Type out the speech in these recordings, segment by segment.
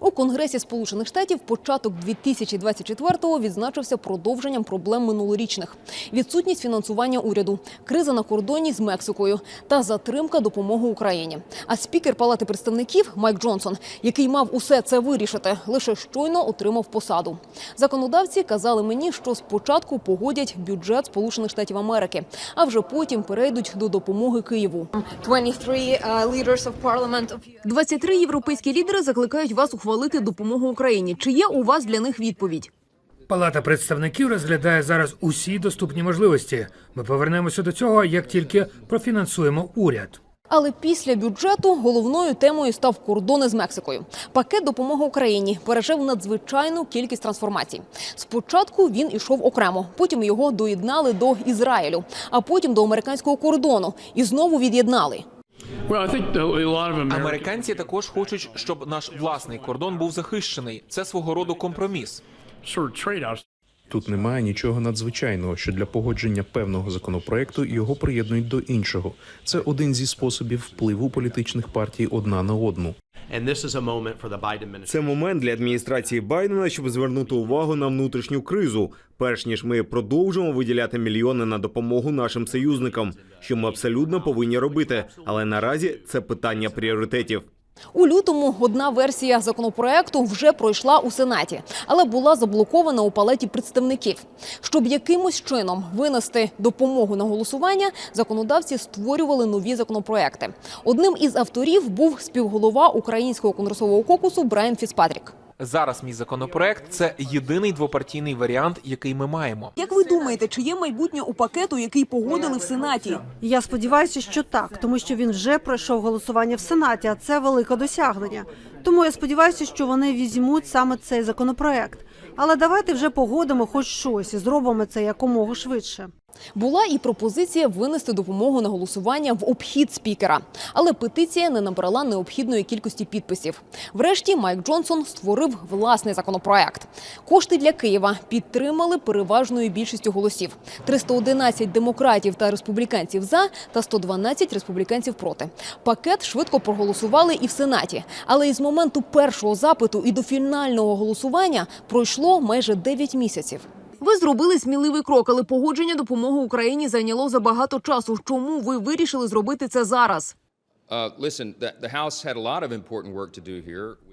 У Конгресі Сполучених Штатів початок 2024-го відзначився продовженням проблем минулорічних: відсутність фінансування уряду, криза на кордоні з Мексикою та затримка допомоги Україні. А спікер Палати представників Майк Джонсон, який мав усе це вирішити, лише щойно отримав посаду. Законодавці казали мені, що спочатку погодять бюджет Сполучених Штатів Америки, а вже потім перейдуть до допомоги Києву. 23 uh, leaders of parliament of 23 європейські лідери закликають вас ухвалити допомогу Україні. Чи є у вас для них відповідь? Палата представників розглядає зараз усі доступні можливості. Ми повернемося до цього, як тільки профінансуємо уряд. Але після бюджету головною темою став кордони з Мексикою. Пакет допомоги Україні пережив надзвичайну кількість трансформацій. Спочатку він ішов окремо, потім його доєднали до Ізраїлю, а потім до американського кордону і знову від'єднали. Американці також хочуть, щоб наш власний кордон був захищений. Це свого роду компроміс. sort of. Тут немає нічого надзвичайного, що для погодження певного законопроекту його приєднують до іншого. Це один зі способів впливу політичних партій одна на одну. And this is a moment for the Biden administration. Це момент для адміністрації Байдена, щоб звернути увагу на внутрішню кризу, перш ніж ми продовжимо виділяти мільйони на допомогу нашим союзникам, що ми абсолютно повинні робити. Але наразі це питання пріоритетів. У лютому одна версія законопроекту вже пройшла у сенаті, але була заблокована у палаті представників. Щоб якимось чином винести допомогу на голосування, законодавці створювали нові законопроекти. Одним із авторів був співголова українського конгресового кокусу Брайан Фіцпатрік. Зараз мій законопроект це єдиний двопартійний варіант, який ми маємо. Як ви думаєте, чи є майбутнє у пакету, який погодили в сенаті? Я сподіваюся, що так, тому що він вже пройшов голосування в сенаті, а це велике досягнення. Тому я сподіваюся, що вони візьмуть саме цей законопроект. Але давайте вже погодимо хоч щось і зробимо це якомога швидше. Була і пропозиція винести допомогу на голосування в обхід спікера, але петиція не набрала необхідної кількості підписів. Врешті Майк Джонсон створив власний законопроект. Кошти для Києва підтримали переважною більшістю голосів: 311 демократів та республіканців за та 112 республіканців проти. Пакет швидко проголосували і в сенаті, але із моменту першого запиту і до фінального голосування пройшло майже 9 місяців. Ви зробили сміливий крок, але погодження допомоги Україні зайняло забагато часу. Чому ви вирішили зробити це зараз? Uh.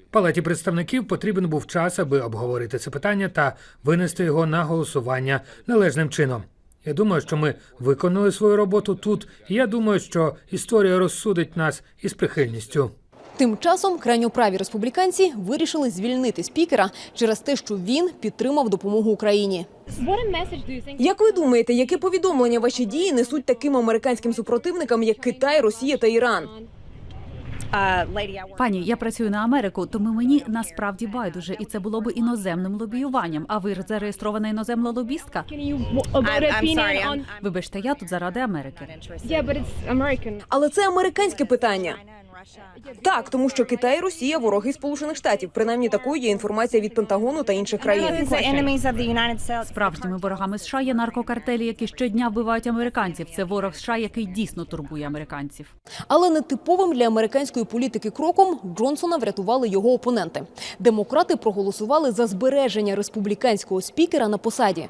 Палаті представників потрібен був час, аби обговорити це питання та винести його на голосування належним чином. Я думаю, що ми виконали свою роботу тут, і я думаю, що історія розсудить нас із прихильністю. Тим часом крайньоправі республіканці вирішили звільнити спікера через те, що він підтримав допомогу Україні. Як ви думаєте, яке повідомлення ваші дії несуть таким американським супротивникам, як Китай, Росія та Іран? Пані, я працюю на Америку, тому мені насправді байдуже, і це було б іноземним лобіюванням. А ви зареєстрована іноземна лобістка? Вибачте, я тут заради Америки. Але це американське питання. Так, тому що Китай і Росія вороги Сполучених Штатів. Принаймні такою є інформація від Пентагону та інших країн. Справжніми ворогами США є наркокартелі, які щодня вбивають американців. Це ворог США, який дійсно турбує американців. Але нетиповим для американської політики кроком Джонсона врятували його опоненти. Демократи проголосували за збереження республіканського спікера на посаді.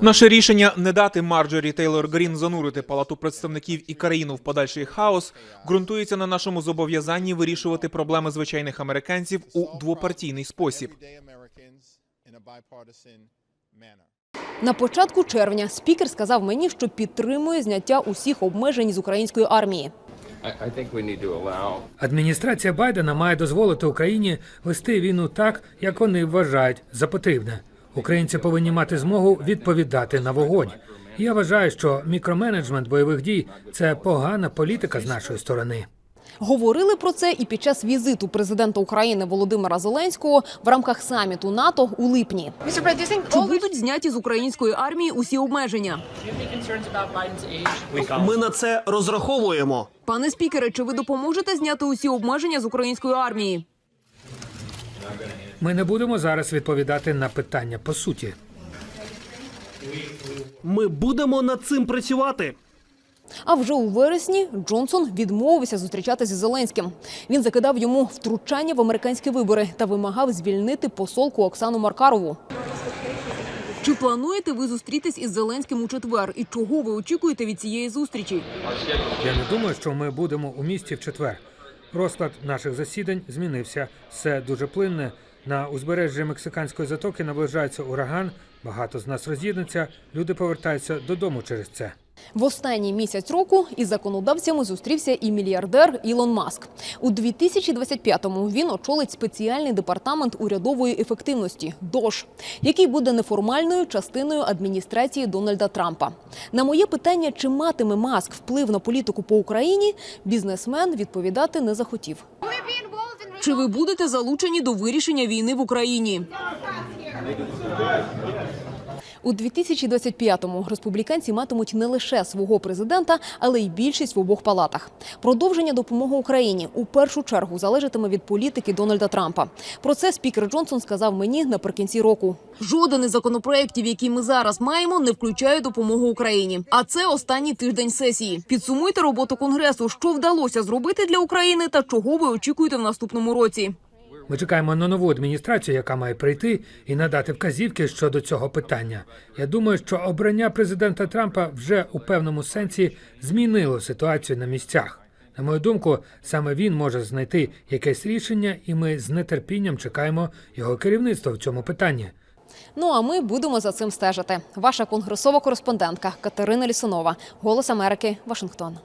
Наше рішення не дати Марджорі Тейлор Грін занурити палату представників і країну в подальший хаос ґрунтується на нашому зобов'язанні вирішувати проблеми звичайних американців у двопартійний спосіб. На початку червня спікер сказав мені, що підтримує зняття усіх обмежень з української армії. Адміністрація Байдена має дозволити Україні вести війну так, як вони вважають за потрібне. Українці повинні мати змогу відповідати на вогонь. Я вважаю, що мікроменеджмент бойових дій це погана політика з нашої сторони. Говорили про це і під час візиту президента України Володимира Зеленського в рамках саміту НАТО у липні. Чи будуть зняті з української армії усі обмеження? Ми на це розраховуємо. Пане спікере, чи ви допоможете зняти усі обмеження з української армії? Ми не будемо зараз відповідати на питання по суті. Ми будемо над цим працювати. А вже у вересні Джонсон відмовився зустрічатися з Зеленським. Він закидав йому втручання в американські вибори та вимагав звільнити посолку Оксану Маркарову. Чи плануєте ви зустрітись із Зеленським у четвер? І чого ви очікуєте від цієї зустрічі? Я не думаю, що ми будемо у місті в четвер. Розклад наших засідань змінився. Все дуже плинне. На узбережжі мексиканської затоки наближається ураган. Багато з нас роз'їдеться. Люди повертаються додому через це. В останній місяць року із законодавцями зустрівся і мільярдер Ілон Маск. У 2025-му він очолить спеціальний департамент урядової ефективності ДОЖ, який буде неформальною частиною адміністрації Дональда Трампа. На моє питання, чи матиме Маск вплив на політику по Україні, бізнесмен відповідати не захотів. Чи ви будете залучені до вирішення війни в Україні? У 2025-му республіканці матимуть не лише свого президента, але й більшість в обох палатах. Продовження допомоги Україні у першу чергу залежатиме від політики Дональда Трампа. Про це спікер Джонсон сказав мені наприкінці року. Жоден із законопроєктів, які ми зараз маємо, не включає допомогу Україні. А це останній тиждень сесії. Підсумуйте роботу конгресу, що вдалося зробити для України та чого ви очікуєте в наступному році. Ми чекаємо на нову адміністрацію, яка має прийти і надати вказівки щодо цього питання. Я думаю, що обрання президента Трампа вже у певному сенсі змінило ситуацію на місцях. На мою думку, саме він може знайти якесь рішення, і ми з нетерпінням чекаємо його керівництва в цьому питанні. Ну а ми будемо за цим стежити. Ваша конгресова кореспондентка Катерина Лісунова, Голос Америки, Вашингтон.